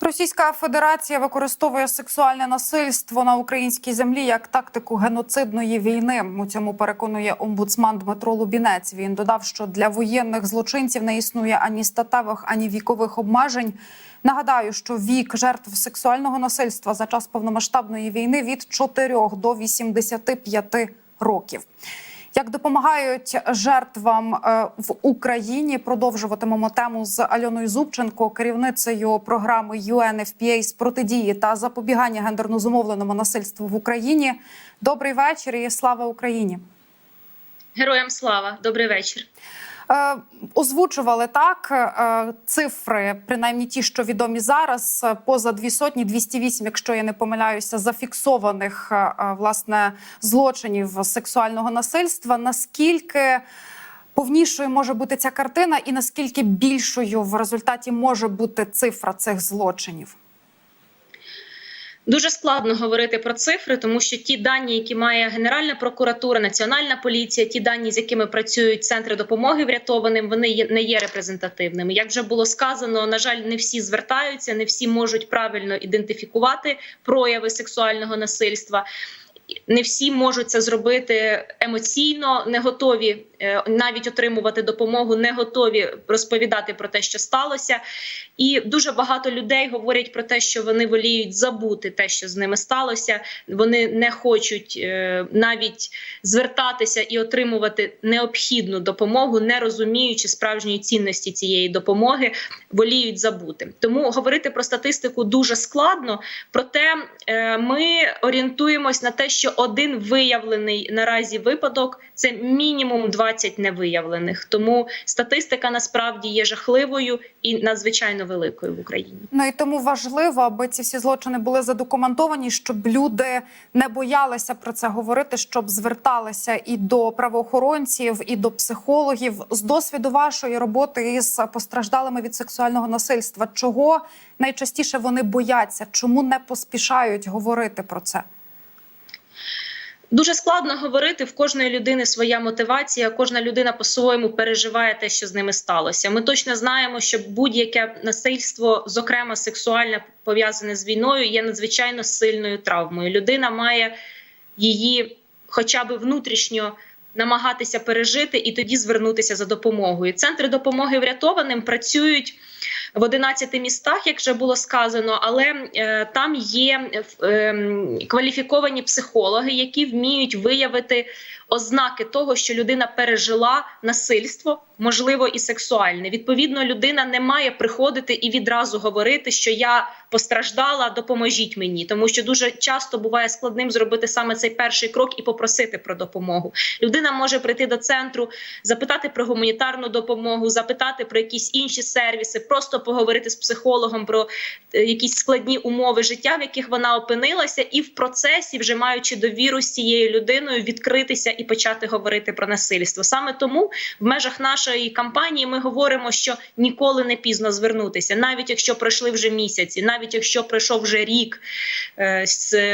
Російська Федерація використовує сексуальне насильство на українській землі як тактику геноцидної війни. У цьому переконує омбудсман Дмитро Лубінець. Він додав, що для воєнних злочинців не існує ані статевих, ані вікових обмежень. Нагадаю, що вік жертв сексуального насильства за час повномасштабної війни від 4 до 85 років. Як допомагають жертвам е, в Україні? Продовжуватимемо тему з Альоною Зубченко, керівницею програми UNFPA з протидії та запобігання гендерно зумовленому насильству в Україні. Добрий вечір і слава Україні. Героям слава, добрий вечір. Е, Озвучували так е, цифри, принаймні ті, що відомі зараз, е, поза дві сотні, 208, якщо я не помиляюся, зафіксованих власне злочинів сексуального насильства. Наскільки повнішою може бути ця картина, і наскільки більшою в результаті може бути цифра цих злочинів? Дуже складно говорити про цифри, тому що ті дані, які має Генеральна прокуратура, Національна поліція, ті дані, з якими працюють центри допомоги врятованим, вони не є репрезентативними. Як вже було сказано, на жаль, не всі звертаються, не всі можуть правильно ідентифікувати прояви сексуального насильства. Не всі можуть це зробити емоційно, не готові е, навіть отримувати допомогу, не готові розповідати про те, що сталося. І дуже багато людей говорять про те, що вони воліють забути те, що з ними сталося. Вони не хочуть е, навіть звертатися і отримувати необхідну допомогу, не розуміючи справжньої цінності цієї допомоги, воліють забути. Тому говорити про статистику дуже складно. Проте е, ми орієнтуємось на те, що один виявлений наразі випадок це мінімум 20 невиявлених. Тому статистика насправді є жахливою і надзвичайно великою в Україні. Ну і тому важливо, аби ці всі злочини були задокументовані, щоб люди не боялися про це говорити, щоб зверталися і до правоохоронців, і до психологів з досвіду вашої роботи із постраждалими від сексуального насильства. Чого найчастіше вони бояться? Чому не поспішають говорити про це? Дуже складно говорити в кожної людини своя мотивація. Кожна людина по-своєму переживає те, що з ними сталося. Ми точно знаємо, що будь-яке насильство, зокрема сексуальне, пов'язане з війною, є надзвичайно сильною травмою. Людина має її, хоча б внутрішньо. Намагатися пережити і тоді звернутися за допомогою. Центри допомоги врятованим працюють в 11 містах, як вже було сказано, але е, там є е, кваліфіковані психологи, які вміють виявити ознаки того, що людина пережила насильство, можливо, і сексуальне. Відповідно, людина не має приходити і відразу говорити, що я постраждала, допоможіть мені, тому що дуже часто буває складним зробити саме цей перший крок і попросити про допомогу. Людина може прийти до центру, запитати про гуманітарну допомогу, запитати про якісь інші сервіси, просто поговорити з психологом про е, якісь складні умови життя, в яких вона опинилася, і в процесі, вже маючи довіру з цією людиною, відкритися і почати говорити про насильство. Саме тому в межах нашої кампанії ми говоримо, що ніколи не пізно звернутися, навіть якщо пройшли вже місяці, навіть якщо пройшов вже рік, е,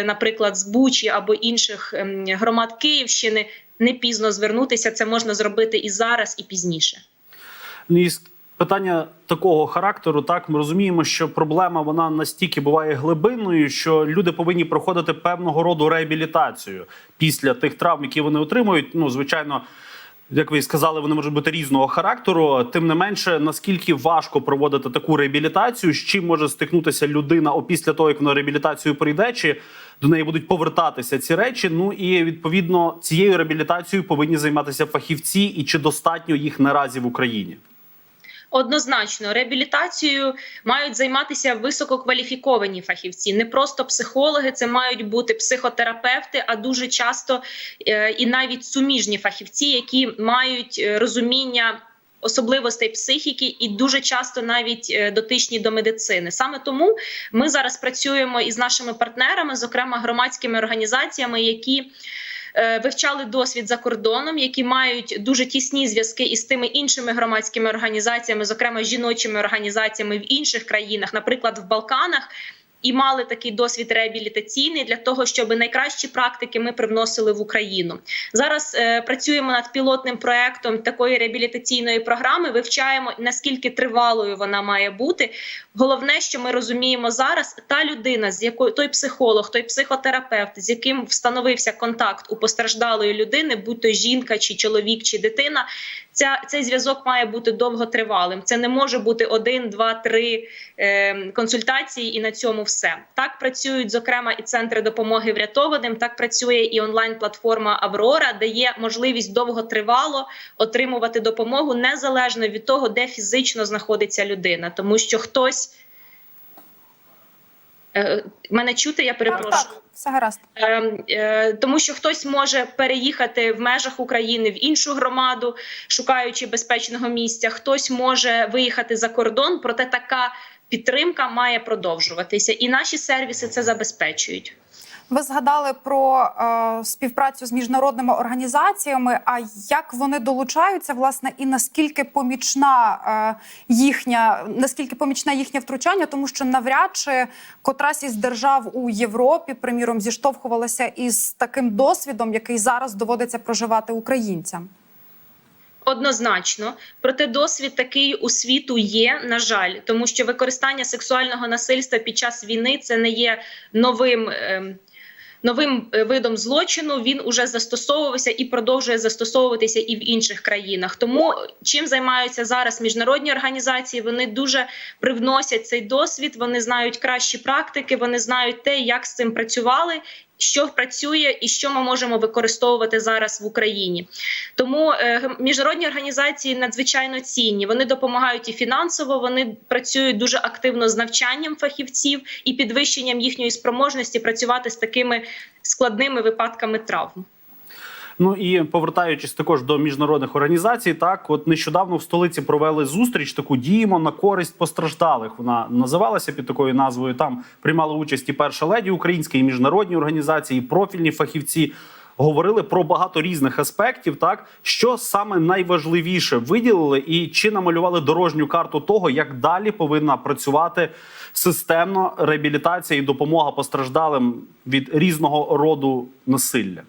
наприклад, з Бучі або інших ем, громад Київщини. Не пізно звернутися, це можна зробити і зараз, і пізніше. Питання такого характеру, так ми розуміємо, що проблема вона настільки буває глибинною, що люди повинні проходити певного роду реабілітацію після тих травм, які вони отримують. Ну, звичайно. Як ви сказали, вони можуть бути різного характеру. Тим не менше, наскільки важко проводити таку реабілітацію, з чим може стикнутися людина опісля того, як вона реабілітацію прийде, чи до неї будуть повертатися ці речі. Ну і відповідно цією реабілітацією повинні займатися фахівці, і чи достатньо їх наразі в Україні? Однозначно, реабілітацією мають займатися висококваліфіковані фахівці, не просто психологи, це мають бути психотерапевти, а дуже часто е, і навіть суміжні фахівці, які мають е, розуміння. Особливостей психіки і дуже часто навіть е, дотичні до медицини. Саме тому ми зараз працюємо із нашими партнерами, зокрема громадськими організаціями, які вивчали досвід за кордоном, які мають дуже тісні зв'язки із тими іншими громадськими організаціями, зокрема жіночими організаціями в інших країнах, наприклад, в Балканах. І мали такий досвід реабілітаційний для того, щоб найкращі практики ми привносили в Україну. Зараз е, працюємо над пілотним проектом такої реабілітаційної програми. Вивчаємо наскільки тривалою вона має бути. Головне, що ми розуміємо зараз, та людина, з якою той психолог, той психотерапевт, з яким встановився контакт у постраждалої людини, будь то жінка, чи чоловік, чи дитина. Ця цей зв'язок має бути довготривалим. Це не може бути один, два, три е, консультації, і на цьому все. Так працюють зокрема і центри допомоги врятованим. Так працює і онлайн-платформа Аврора, де є можливість довготривало отримувати допомогу незалежно від того, де фізично знаходиться людина, тому що хтось мене чути, я перепрошую. так, все гаразд. Е, е, тому що хтось може переїхати в межах України в іншу громаду, шукаючи безпечного місця. Хтось може виїхати за кордон, проте така підтримка має продовжуватися, і наші сервіси це забезпечують. Ви згадали про е, співпрацю з міжнародними організаціями. А як вони долучаються, власне, і наскільки помічна е, їхня, наскільки помічне їхнє втручання, тому що навряд чи котрась із держав у Європі, приміром, зіштовхувалася із таким досвідом, який зараз доводиться проживати українцям. Однозначно, проте досвід такий у світу є, на жаль, тому що використання сексуального насильства під час війни це не є новим. ем, Новим е, видом злочину він уже застосовувався і продовжує застосовуватися і в інших країнах. Тому чим займаються зараз міжнародні організації? Вони дуже привносять цей досвід. Вони знають кращі практики, вони знають те, як з цим працювали, що працює і що ми можемо використовувати зараз в Україні. Тому е, міжнародні організації надзвичайно цінні. Вони допомагають і фінансово. Вони працюють дуже активно з навчанням фахівців і підвищенням їхньої спроможності працювати з такими складними випадками травм. Ну і повертаючись також до міжнародних організацій, так от нещодавно в столиці провели зустріч таку діємо на користь постраждалих. Вона називалася під такою назвою. Там приймали участь і перша леді українські, і міжнародні організації, і профільні фахівці. Говорили про багато різних аспектів, так що саме найважливіше виділили, і чи намалювали дорожню карту того, як далі повинна працювати системно реабілітація і допомога постраждалим від різного роду насилля.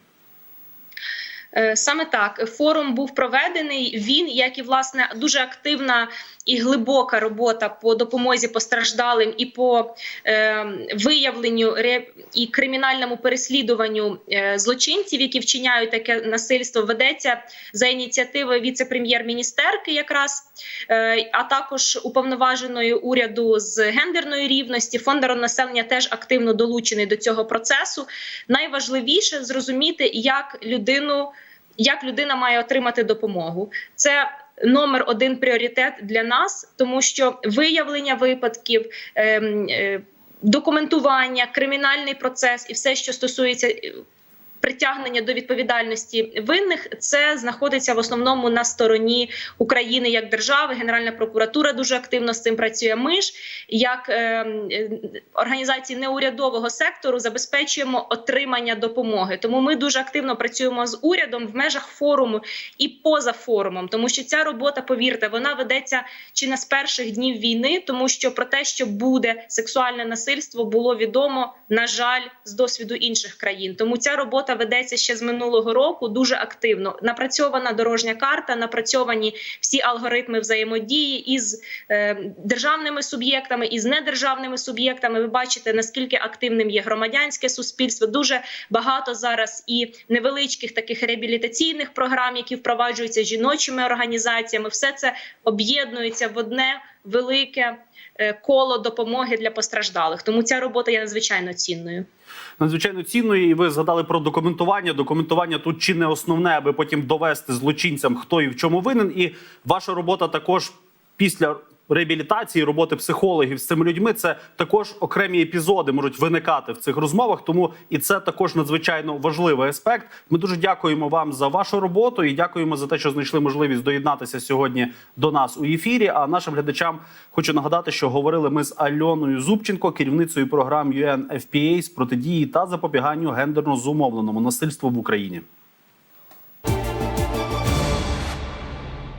Е, Саме так форум був проведений. Він, як і власне, дуже активна і глибока робота по допомозі постраждалим і по е, виявленню і кримінальному переслідуванню е, злочинців, які вчиняють таке насильство, ведеться за ініціативи віце-прем'єр-міністерки, якраз е, а також уповноваженої уряду з гендерної рівності. Фонд населення теж активно долучений до цього процесу. Найважливіше зрозуміти, як людину. Як людина має отримати допомогу, це номер один пріоритет для нас, тому що виявлення випадків, Е, е, документування, кримінальний процес і все, що стосується притягнення до відповідальності винних, це знаходиться в основному на стороні України як держави. Генеральна прокуратура дуже активно з цим працює. Ми ж як ем, е, організації неурядового сектору забезпечуємо отримання допомоги. Тому ми дуже активно працюємо з урядом в межах форуму і поза форумом, тому що ця робота, повірте, вона ведеться чи не з перших днів війни, тому що про те, що буде сексуальне насильство, було відомо на жаль з досвіду інших країн. Тому ця робота ведеться ще з минулого року дуже активно. Напрацьована дорожня карта, напрацьовані всі алгоритми взаємодії із е, державними суб'єктами і з недержавними суб'єктами. Ви бачите наскільки активним є громадянське суспільство. Дуже багато зараз і невеличких таких реабілітаційних програм, які впроваджуються жіночими організаціями. Все це об'єднується в одне велике е, коло допомоги для постраждалих. Тому ця робота є надзвичайно цінною. надзвичайно цінною. І ви згадали про документування. Документування тут чи не основне, аби потім довести злочинцям, хто і в чому винен. І ваша робота також після. Реабілітації роботи психологів з цими людьми це також окремі епізоди можуть виникати в цих розмовах. Тому і це також надзвичайно важливий аспект. Ми дуже дякуємо вам за вашу роботу і дякуємо за те, що знайшли можливість доєднатися сьогодні до нас у ефірі. А нашим глядачам хочу нагадати, що говорили ми з Альоною Зубченко, керівницею програм UNFPA з протидії та запобіганню гендерно зумовленому насильству в Україні.